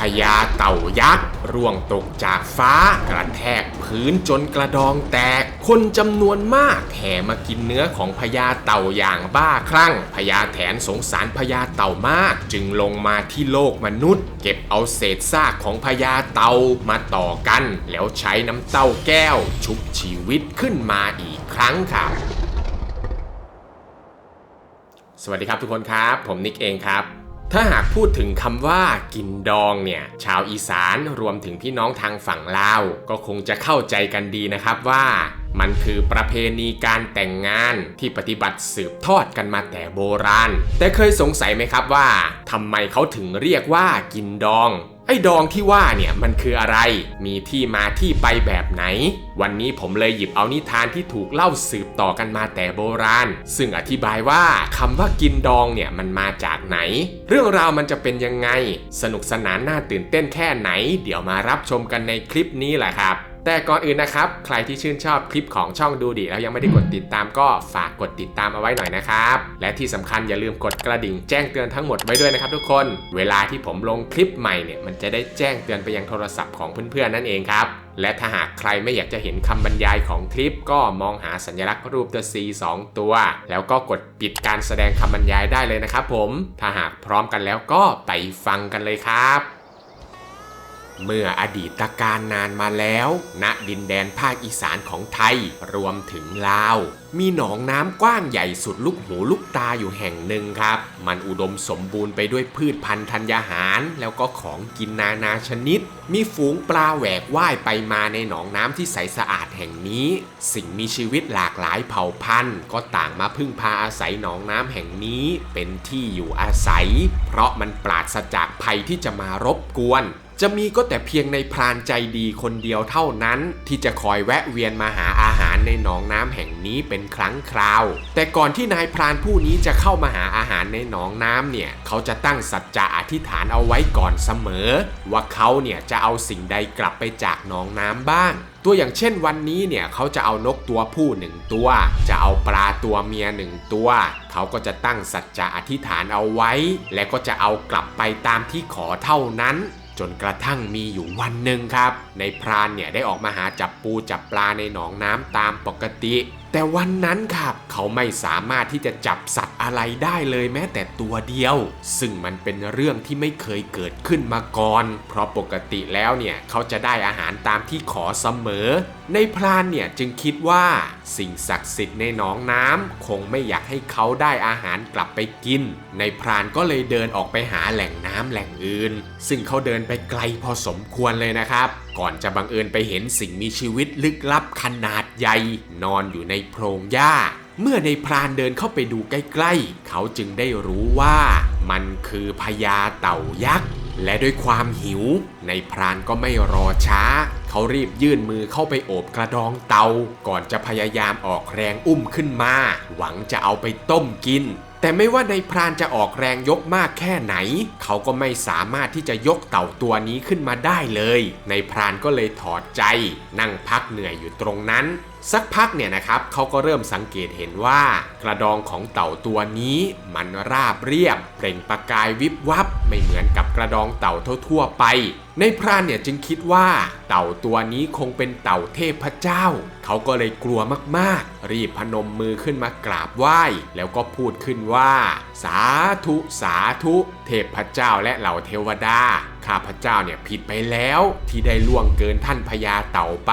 พญาเต่ายักษ์ร่วงตกจากฟ้ากระแทกพื้นจนกระดองแตก คนจำนวนมากแห่มากินเนื้อของพญาเต่าอย่างบ้าคลั่งพญาแถนสงสารพญาเต่ามาก จึงลงมาที่โลกมนุษย์ เก็บเอาเศษซากของพญาเต่ามาต่อกัน แล้วใช้น้ำเต้าแก้ว ชุบชีวิตขึ้นมาอีกครั้งครับสวัสดีครับทุกคนครับ ผมนิกเองครับ ถ้าหากพูดถึงคำว่ากินดองเนี่ยชาวอีสานรวมถึงพี่น้องทางฝั่งลาว ก็คงจะเข้าใจกันดีนะครับว่า มันคือประเพณีการแต่งงานที่ปฏิบัติสืบทอดกันมาแต่โบราณ แต่เคยสงสัยไหมครับว่าทำไมเขาถึงเรียกว่ากินดอง ไอ้ดองที่ว่าเนี่ยมันคืออะไร มีที่มาที่ไปแบบไหน วันนี้ผมเลยหยิบเอานิทานที่ถูกเล่าสืบต่อกันมาแต่โบราณ ซึ่งอธิบายว่าคำว่ากินดองเนี่ยมันมาจากไหน เรื่องราวมันจะเป็นยังไง สนุกสนานน่าตื่นเต้นแค่ไหน เดี๋ยวมารับชมกันในคลิปนี้แหละครับ แต่ก่อนอื่นนะครับ ใครที่ชื่นชอบคลิปของช่องดูดีแล้วยังไม่ได้กดติดตามก็ฝากกดติดตามเอาไว้หน่อยนะครับ และที่สำคัญอย่าลืมกดกระดิ่งแจ้งเตือนทั้งหมดไว้ด้วยนะครับทุกคน เวลาที่ผมลงคลิปใหม่เนี่ยมันจะได้แจ้งเตือนไปยังโทรศัพท์ของเพื่อนๆนั่นเองครับ และถ้าหากใครไม่อยากจะเห็นคำบรรยายของคลิป ก็มองหาสัญลักษณ์รูปตัว C 2ตัว แล้วก็กดปิดการแสดงคำบรรยายได้เลยนะครับผม ถ้าหากพร้อมกันแล้วก็ไปฟังกันเลยครับ เมื่ออดีตการนานมาแล้ว ณดินแดนภาคอีสานของไทยรวมถึงลาว มีหนองน้ำกว้างใหญ่สุดลูกหูลูกตาอยู่แห่งหนึ่งครับ มันอุดมสมบูรณ์ไปด้วยพืชพันธุ์ธัญญาหาร แล้วก็ของกินนานาชนิด มีฝูงปลาแหวกว่ายไปมาในหนองน้ำที่ใสสะอาดแห่งนี้ สิ่งมีชีวิตหลากหลายเผ่าพันธุ์ ก็ต่างมาพึ่งพาอาศัยหนองน้ำแห่งนี้ เป็นที่อยู่อาศัย เพราะมันปราศจากภัยที่จะมารบกวน จะมีก็แต่เพียงในพรานใจดีคนเดียวเท่านั้น ที่จะคอยแวะเวียนมาหาอาหารในหนองน้ำแห่งนี้เป็นครั้งคราว แต่ก่อนที่นายพรานผู้นี้จะเข้ามาหาอาหารในหนองน้ำเนี่ยเขาจะตั้งสัจจะอธิษฐานเอาไว้ก่อนเสมอ ว่าเขาเนี่ยจะเอาสิ่งใดกลับไปจากหนองน้ำบ้างตัวอย่างเช่นวันนี้เนี่ยเขาจะเอานกตัวผู้หนึ่งตัว จะเอาปลาตัวเมียหนึ่งตัว เขาก็จะตั้งสัจจะอธิษฐานเอาไว้ และก็จะเอากลับไปตามที่ขอเท่านั้น จนกระทั่งมีอยู่วันหนึ่งครับ ในพรานเนี่ยได้ออกมาหาจับปูจับปลาในหนองน้ำตามปกติ แต่วันนั้นครับเขาไม่สามารถที่จะจับสัตว์อะไรได้เลยแม้แต่ตัวเดียว ซึ่งมันเป็นเรื่องที่ไม่เคยเกิดขึ้นมาก่อน เพราะปกติแล้วเนี่ยเขาจะได้อาหารตามที่ขอเสมอ ในพรานเนี่ยจึงคิดว่าสิ่งศักดิ์สิทธิ์ในหนองน้ำคงไม่อยากให้เขาได้อาหารกลับไปกิน ในพรานก็เลยเดินออกไปหาแหล่งน้ำแหล่งอื่น ซึ่งเขาเดินไปไกลพอสมควรเลยนะครับ ก่อนจะบังเอิญไปเห็นสิ่งมีชีวิตลึกลับขนาดใหญ่นอนอยู่ในโพรงหญ้า เมื่อในพรานเดินเข้าไปดูใกล้ๆ เขาจึงได้รู้ว่ามันคือพญาเต่ายักษ์และด้วยความหิว ในพรานก็ไม่รอช้า เขารีบยื่นมือเข้าไปโอบกระดองเตา ก่อนจะพยายามออกแรงอุ้มขึ้นมา หวังจะเอาไปต้มกิน แต่ไม่ว่าในพรานจะออกแรงยกมากแค่ไหน เขาก็ไม่สามารถที่จะยกเต่าตัวนี้ขึ้นมาได้เลย ในพรานก็เลยถอดใจ นั่งพักเหนื่อยอยู่ตรงนั้น สักพักเนี่ยนะครับเขาก็เริ่มสังเกตเห็นว่า กระดองของเต่าตัวนี้ มันราบเรียบ เปล่งประกายวิบวับ ไม่เหมือนกับกระดองเต่าทั่วๆไปในพรานเนี่ยจึงคิดว่าเต่าตัวนี้คงเป็นเต่าเทพเจ้า เขาก็เลยกลัวมากๆ รีบพนมมือขึ้นมากราบไหว้ แล้วก็พูดขึ้นว่า สาธุสาธุ เทพเจ้าและเหล่าเทวดาข้าพเจ้าเนี่ยผิดไปแล้วที่ได้ล่วงเกินท่านพญาเต่าไป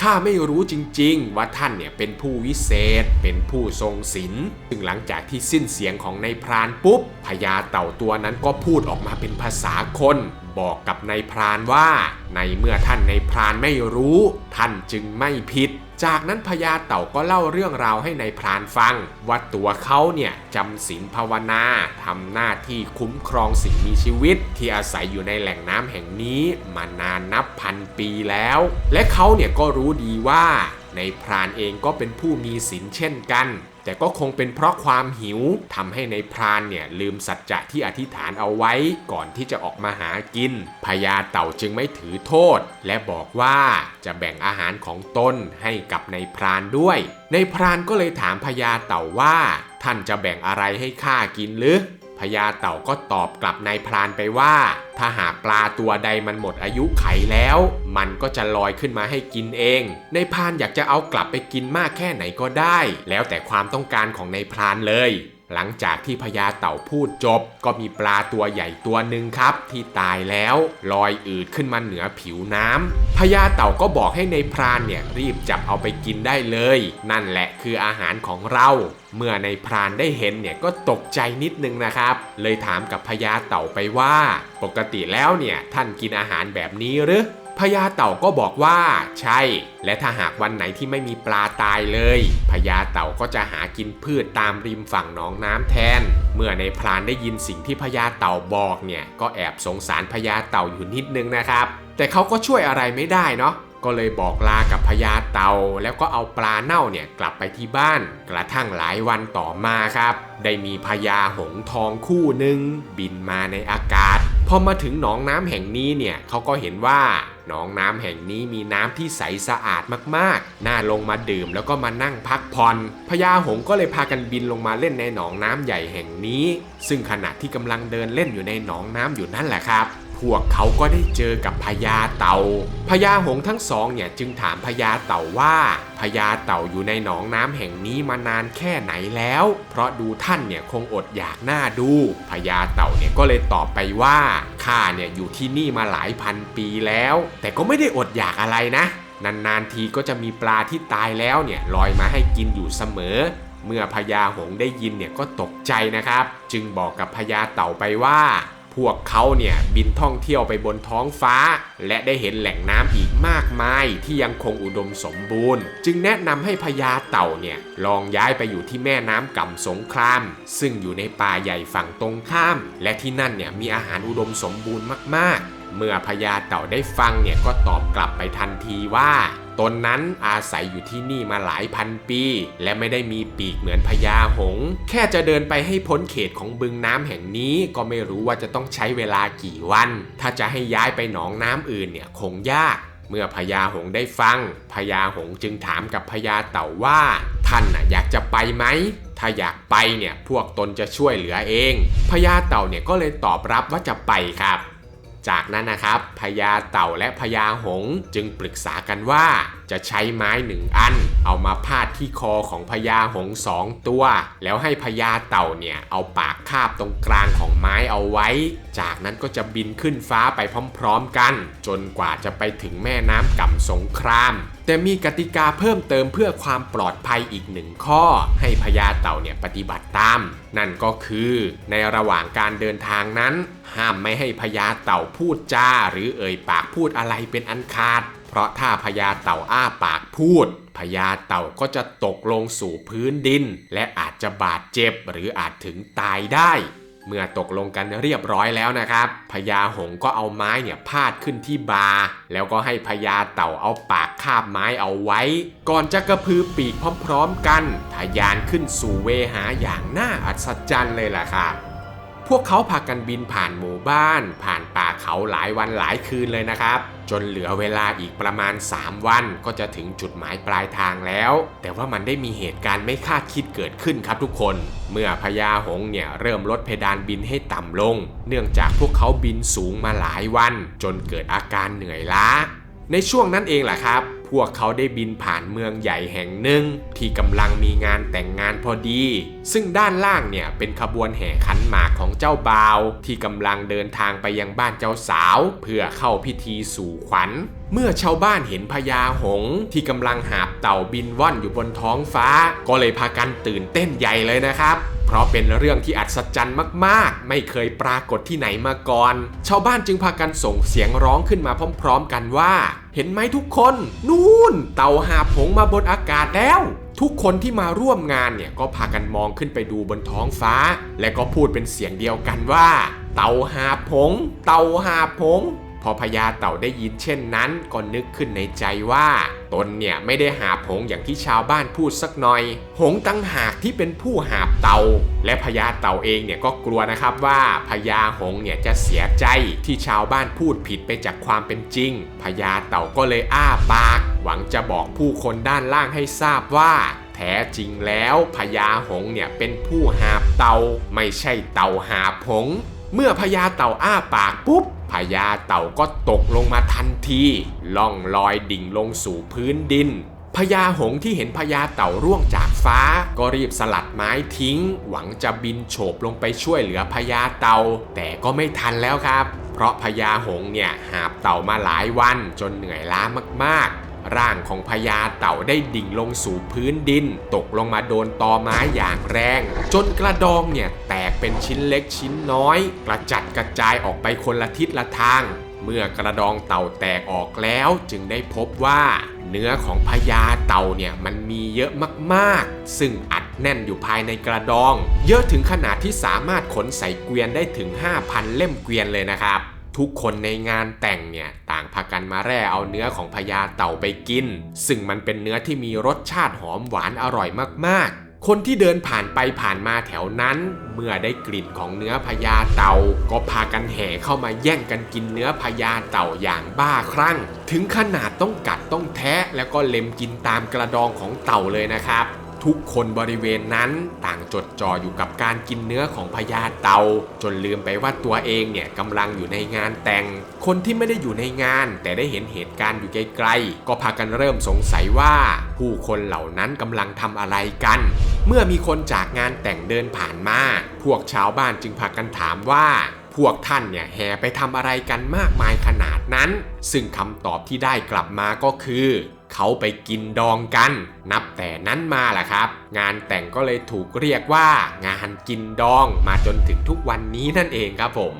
ข้าไม่รู้จริงๆ ว่าท่านเนี่ยเป็นผู้วิเศษ เป็นผู้ทรงศีลซึ่งหลังจากที่สิ้นเสียงของนายพรานปุ๊บพญาเต่าตัวนั้นก็พูดออกมาเป็นภาษาคน บอกกับนายพรานว่า ในเมื่อท่านนายพรานไม่รู้ ท่านจึงไม่ผิด จากนั้นพญาเต่าก็เล่าเรื่องราวให้ในายพรานฟัง ว่าตัวเขาเนี่ยจำศีลภาวนาทำหน้าที่คุ้มครองสิ่งมีชีวิต ที่อาศัยอยู่ในแหล่งน้ำแห่งนี้มานานนับพันปีแล้ว และเขาเนี่ยก็รู้ดีว่าในพรานเองก็เป็นผู้มีศีลเช่นกัน แต่ก็คงเป็นเพราะความหิวทำให้ในพรานเนี่ยลืมสัจจะที่อธิษฐานเอาไว้ก่อนที่จะออกมาหากินพญาเต่าจึงไม่ถือโทษ และบอกว่าจะแบ่งอาหารของตนให้กับในพรานด้วย ในพรานก็เลยถามพญาเต่าว่า ท่านจะแบ่งอะไรให้ข้ากินหรือ พญาเต่าก็ตอบกลับนายพรานไปว่า ถ้าหากปลาตัวใดมันหมดอายุไขแล้ว มันก็จะลอยขึ้นมาให้กินเองนายพรานอยากจะเอากลับไปกินมากแค่ไหนก็ได้ แล้วแต่ความต้องการของนายพรานเลย หลังจากที่พญาเต่าพูดจบ ก็มีปลาตัวใหญ่ตัวหนึ่งครับ ที่ตายแล้วลอยอืดขึ้นมาเหนือผิวน้ำพญาเต่าก็บอกให้ในพรานเนี่ยรีบจับเอาไปกินได้เลย นั่นแหละคืออาหารของเราเมื่อในพรานได้เห็นเนี่ยก็ตกใจนิดนึงนะครับ เลยถามกับพญาเต่าไปว่า ปกติแล้วเนี่ยท่านกินอาหารแบบนี้หรือ พญาเต่าก็บอกว่า ใช่ และถ้าหากวันไหนที่ไม่มีปลาตายเลยพญาเต่าก็จะหากินพืชตามริมฝั่งหนองน้ำแทน เมื่อในพรานได้ยินสิ่งที่พญาเต่าบอกเนี่ยก็แอบสงสารพญาเต่าอยู่นิดนึงนะครับ แต่เขาก็ช่วยอะไรไม่ได้เนาะก็เลยบอกลากับพญาเต่าแล้วก็เอาปลาเน่าเนี่ยกลับไปที่บ้าน กระทั่งหลายวันต่อมาครับ ได้มีพญาหงทองคู่หนึ่งบินมาในอากาศ พอมาถึงหนองน้ำแห่งนี้เนี่ยเขาก็เห็นว่าหนองน้ำแห่งนี้มีน้ำที่ใสสะอาดมากๆ น่าลงมาดื่มแล้วก็มานั่งพักผ่อนพญาหงก็เลยพากันบินลงมาเล่นในหนองน้ำใหญ่แห่งนี้ ซึ่งขณะที่กำลังเดินเล่นอยู่ในหนองน้ำอยู่นั่นแหละครับ พวกเขาก็ได้เจอกับพญาเต่าพญาหงทั้งสองเนี่ยจึงถามพญาเต่าว่าพญาเต่าอยู่ในหนองน้ำแห่งนี้มานานแค่ไหนแล้ว เพราะดูท่านเนี่ยคงอดอยากหน้าดูพญาเต่าเนี่ยก็เลยตอบไปว่าข้าเนี่ยอยู่ที่นี่มาหลายพันปีแล้ว แต่ก็ไม่ได้อดอยากอะไรนะ นานๆทีก็จะมีปลาที่ตายแล้วเนี่ยลอยมาให้กินอยู่เสมอเมื่อพญาหงได้ยินเนี่ยก็ตกใจนะครับ จึงบอกกับพญาเต่าไปว่า พวกเขาเนี่ยบินท่องเที่ยวไปบนท้องฟ้า และได้เห็นแหล่งน้ำอีกมากมายที่ยังคงอุดมสมบูรณ์ จึงแนะนำให้พญาเต่าเนี่ยลองย้ายไปอยู่ที่แม่น้ำก่ำสงคราม ซึ่งอยู่ในป่าใหญ่ฝั่งตรงข้าม และที่นั่นเนี่ยมีอาหารอุดมสมบูรณ์มากๆ เมื่อพญาเต่าได้ฟังเนี่ยก็ตอบกลับไปทันทีว่า ตนนั้นอาศัยอยู่ที่นี่มาหลายพันปี และไม่ได้มีปีกเหมือนพญาหง แค่จะเดินไปให้พ้นเขตของบึงน้ำแห่งนี้ก็ไม่รู้ว่าจะต้องใช้เวลากี่วัน ถ้าจะให้ย้ายไปหนองน้ำอื่นเนี่ยคงยากเมื่อพญาหงได้ฟังพญาหงจึงถามกับพญาเต่าว่า ท่านน่ะอยากจะไปไหม ถ้าอยากไปเนี่ยพวกตนจะช่วยเหลือเองพญาเต่าเนี่ยก็เลยตอบรับว่าจะไปครับ จากนั้นนะครับพญาเต่าและพญาหงจึงปรึกษากันว่าจะใช้ไม้หนึ่งอัน เอามาพาดที่คอของพญาหงสองตัว แล้วให้พญาเต่าเนี่ยเอาปากคาบตรงกลางของไม้เอาไว้ จากนั้นก็จะบินขึ้นฟ้าไปพร้อมๆกัน จนกว่าจะไปถึงแม่น้ำก่ำสงคราม แต่มีกติกาเพิ่มเติมเพื่อความปลอดภัยอีกหนึ่งข้อ ให้พญาเต่าเนี่ยปฏิบัติตาม นั่นก็คือในระหว่างการเดินทางนั้น ห้ามไม่ให้พญาเต่าพูดจาหรือเอ่ยปากพูดอะไรเป็นอันขาด เพราะถ้าพญาเต่าอ้าปากพูดพญาเต่าก็จะตกลงสู่พื้นดิน และอาจจะบาดเจ็บหรืออาจถึงตายได้ เมื่อตกลงกันเรียบร้อยแล้วนะครับพญาหงก็เอาไม้เนี่ยพาดขึ้นที่บา แล้วก็ให้พญาเต่าเอาปากคาบไม้เอาไว้ ก่อนจะกระพือปีกพร้อมๆกันทะยานขึ้นสู่เวหาอย่างน่าอัศจรรย์เลยล่ะครับ พวกเขาพากันบินผ่านหมู่บ้าน ผ่านป่าเขาหลายวันหลายคืนเลยนะครับ จนเหลือเวลาอีกประมาณ 3 วันก็จะถึงจุดหมายปลายทางแล้ว แต่ว่ามันได้มีเหตุการณ์ไม่คาดคิดเกิดขึ้นครับทุกคน เมื่อพญาหงเนี่ยเริ่มลดเพดานบินให้ต่ำลง เนื่องจากพวกเขาบินสูงมาหลายวัน จนเกิดอาการเหนื่อยล้า ในช่วงนั้นเองแหละครับ วกเขาได้บินผ่านเมืองใหญ่แห่งหนึ่ง ที่กำลังมีงานแต่งงานพอดี ซึ่งด้านล่างเนี่ยเป็นขบวนแห่ขันหมากของเจ้าบ่าว ที่กำลังเดินทางไปยังบ้านเจ้าสาว เพื่อเข้าพิธีสู่ขวัญ เมื่อชาวบ้านเห็นพญาหงที่กำลังหาบเต่าบินว่อนอยู่บนท้องฟ้า ก็เลยพากันตื่นเต้นใหญ่เลยนะครับ เพราะเป็นเรื่องที่อัศจรรย์มากๆ ไม่เคยปรากฏที่ไหนมาก่อน ชาวบ้านจึงพากันส่งเสียงร้องขึ้นมาพร้อม ๆ กันว่า เห็นไหมทุกคน นู่น เต่าหาผงมาบนอากาศแล้วทุกคนที่มาร่วมงานเนี่ยก็พากันมองขึ้นไปดูบนท้องฟ้า และก็พูดเป็นเสียงเดียวกันว่า เต่าหาผง เต่าหาผง พอพญาเต่าได้ยินเช่นนั้นก็นึกขึ้นในใจว่า ตนเนี่ยไม่ได้หาผงอย่างที่ชาวบ้านพูดสักหน่อย หงตั้งหากที่เป็นผู้หาเต่า และพญาเต่าเองเนี่ยก็กลัวนะครับว่าพญาหงเนี่ยจะเสียใจที่ชาวบ้านพูดผิดไปจากความเป็นจริงพญาเต่าก็เลยอ้าปาก หวังจะบอกผู้คนด้านล่างให้ทราบว่าแท้จริงแล้วพญาหงเนี่ยเป็นผู้หาบเต่าไม่ใช่เต่าหาบหง เมื่อพญาเต่าอ้าปากปุ๊บพญาเต่าก็ตกลงมาทันทีล่องลอยดิ่งลงสู่พื้นดินพญาหงส์ที่เห็นพญาเต่าร่วงจากฟ้า ก็รีบสลัดไม้ทิ้ง หวังจะบินโฉบลงไปช่วยเหลือพญาเต่า แต่ก็ไม่ทันแล้วครับ เพราะพญาหงส์เนี่ยหาบเต่ามาหลายวันจนเหนื่อยล้ามากๆ ร่างของพญาเต่าได้ดิ่งลงสู่พื้นดิน ตกลงมาโดนตอไม้อย่างแรง จนกระดองเนี่ยแตกเป็นชิ้นเล็กชิ้นน้อย กระจัดกระจายออกไปคนละทิศละทาง เมื่อกระดองเต่าแตกออกแล้วจึงได้พบว่า เนื้อของพญาเต่าเนี่ยมันมีเยอะมากๆ ซึ่งอัดแน่นอยู่ภายในกระดอง เยอะถึงขนาดที่สามารถขนใส่เกวียนได้ถึง 5,000 เล่มเกวียนเลยนะครับ ทุกคนในงานแต่งเนี่ยต่างพากันมาแร่เอาเนื้อของพญาเต่าไปกิน ซึ่งมันเป็นเนื้อที่มีรสชาติหอมหวานอร่อยมากๆคนที่เดินผ่านไปผ่านมาแถวนั้น เมื่อได้กลิ่นของเนื้อพญาเต่า ก็พากันแห่เข้ามาแย่งกันกินเนื้อพญาเต่าอย่างบ้าคลั่ง ถึงขนาดต้องกัดต้องแทะแล้วก็เล็มกินตามกระดองของเต่าเลยนะครับ ทุกคนบริเวณนั้นต่างจดจ่ออยู่กับการกินเนื้อของพญาเตา จนลืมไปว่าตัวเองเนี่ยกำลังอยู่ในงานแต่ง คนที่ไม่ได้อยู่ในงาน แต่ได้เห็นเหตุการณ์อยู่ไกลๆก็พากันเริ่มสงสัยว่า ผู้คนเหล่านั้นกำลังทำอะไรกัน เมื่อมีคนจากงานแต่งเดินผ่านมาพวกชาวบ้านจึงพากันถามว่าพวกท่านเนี่ยแห่ไปทำอะไรกันมากมายขนาดนั้น ซึ่งคำตอบที่ได้กลับมาก็คือ เขาไปกินดองกัน นับแต่นั้นมาแหละครับ งานแต่งก็เลยถูกเรียกว่า งานกินดองมาจนถึงทุกวันนี้นั่นเองครับผม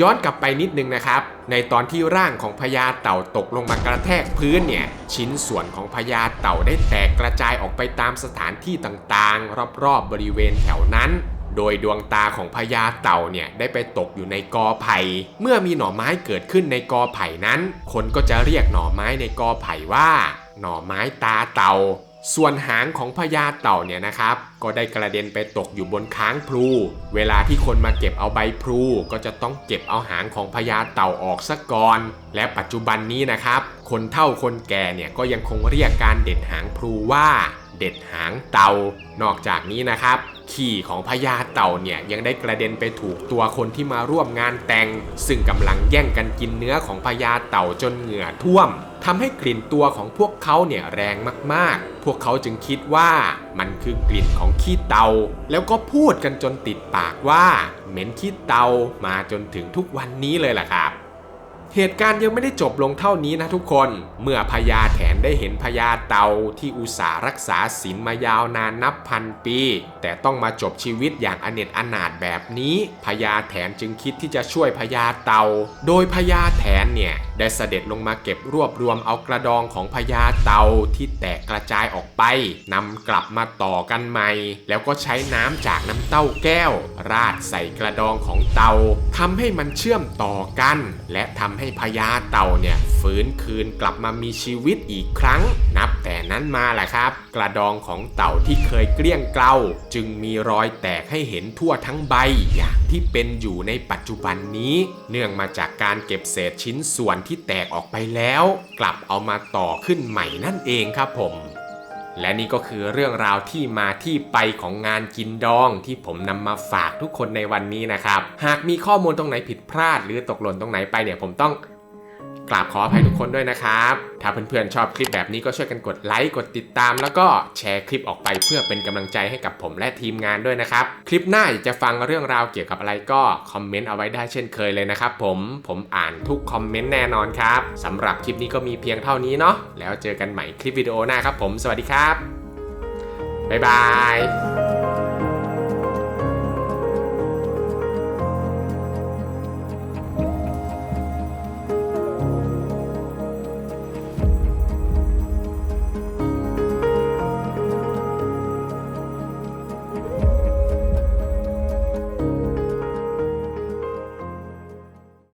ย้อนกลับไปนิดนึงนะครับ ในตอนที่ร่างของพญาเต่าตกลงมากระแทกพื้นเนี่ย ชิ้นส่วนของพญาเต่าได้แตกกระจายออกไปตามสถานที่ต่างๆ รอบๆบริเวณแถวนั้น โดยดวงตาของพญาเต่าเนี่ยได้ไปตกอยู่ในกอไผ่ เมื่อมีหน่อไม้เกิดขึ้นในกอไผ่นั้น คนก็จะเรียกหน่อไม้ในกอไผ่ว่า หน่อไม้ตาเต่า ส่วนหางของพญาเต่าเนี่ยนะครับ ก็ได้กระเด็นไปตกอยู่บนค้างพลู เวลาที่คนมาเก็บเอาใบพลูก็จะต้องเก็บเอาหางของพญาเต่าออกซะก่อน และปัจจุบันนี้นะครับ คนเฒ่าคนแก่เนี่ยก็ยังคงเรียกการเด็ดหางพลูว่า เด็ดหางเต่านอกจากนี้นะครับ ขี่ของพญาเต่าเนี่ยยังได้กระเด็นไปถูกตัวคนที่มาร่วมงานแต่ง ซึ่งกำลังแย่งกันกินเนื้อของพญาเต่าจนเหงื่อท่วมทำให้กลิ่นตัวของพวกเขาเนี่ยแรงมากๆ พวกเขาจึงคิดว่ามันคือกลิ่นของขี้เตา แล้วก็พูดกันจนติดปากว่า เหม็นขี้เตามาจนถึงทุกวันนี้เลยล่ะครับ เหตุการณ์ยังไม่ได้จบลงเท่านี้นะทุกคน เมื่อพญาแถนได้เห็นพญาเต่าที่อุตสาห์รักษาศีลมายาวนานนับพันปี แต่ต้องมาจบชีวิตอย่างอเนจอนาถแบบนี้พญาแถนจึงคิดที่จะช่วยพญาเต่าโดยพญาแถนเนี่ย ได้เสด็จลงมาเก็บรวบรวมเอากระดองของพญาเต่าที่แตกกระจายออกไปนำกลับมาต่อกันใหม่ แล้วก็ใช้น้ำจากน้ำเต้าแก้ว ราดใส่กระดองของเต่าทำให้มันเชื่อมต่อกัน และทำให้พญาเต่าเนี่ยฟื้นคืนกลับมามีชีวิตอีกครั้ง นับแต่นั้นมาแหละครับ กระดองของเต่าที่เคยเกลี้ยงเกลาจึงมีรอยแตกให้เห็นทั่วทั้งใบอย่างที่เป็นอยู่ในปัจจุบันนี้ เนื่องมาจากการเก็บเศษชิ้นส่วนที่แตกออกไปแล้ว กลับเอามาต่อขึ้นใหม่นั่นเองครับผม และนี่ก็คือเรื่องราวที่มาที่ไปของงานกินดองที่ผมนำมาฝากทุกคนในวันนี้นะครับ หากมีข้อมูลตรงไหนผิดพลาด หรือตกหล่นตรงไหนไปเนี่ยผมต้อง กราบขออภัยทุกคนด้วยนะครับ ถ้าเพื่อนๆชอบคลิปแบบนี้ก็ช่วยกันกดไลค์กดติดตาม แล้วก็แชร์คลิปออกไปเพื่อเป็นกำลังใจให้กับผมและทีมงานด้วยนะครับ คลิปหน้าจะฟังเรื่องราวเกี่ยวกับอะไรก็คอมเมนต์เอาไว้ได้เช่นเคยเลยนะครับผมผมอ่านทุกคอมเมนต์แน่นอนครับสำหรับคลิปนี้ก็มีเพียงเท่านี้เนาะแล้วเจอกันใหม่คลิปวิดีโอหน้าครับผม สวัสดีครับบ๊ายบาย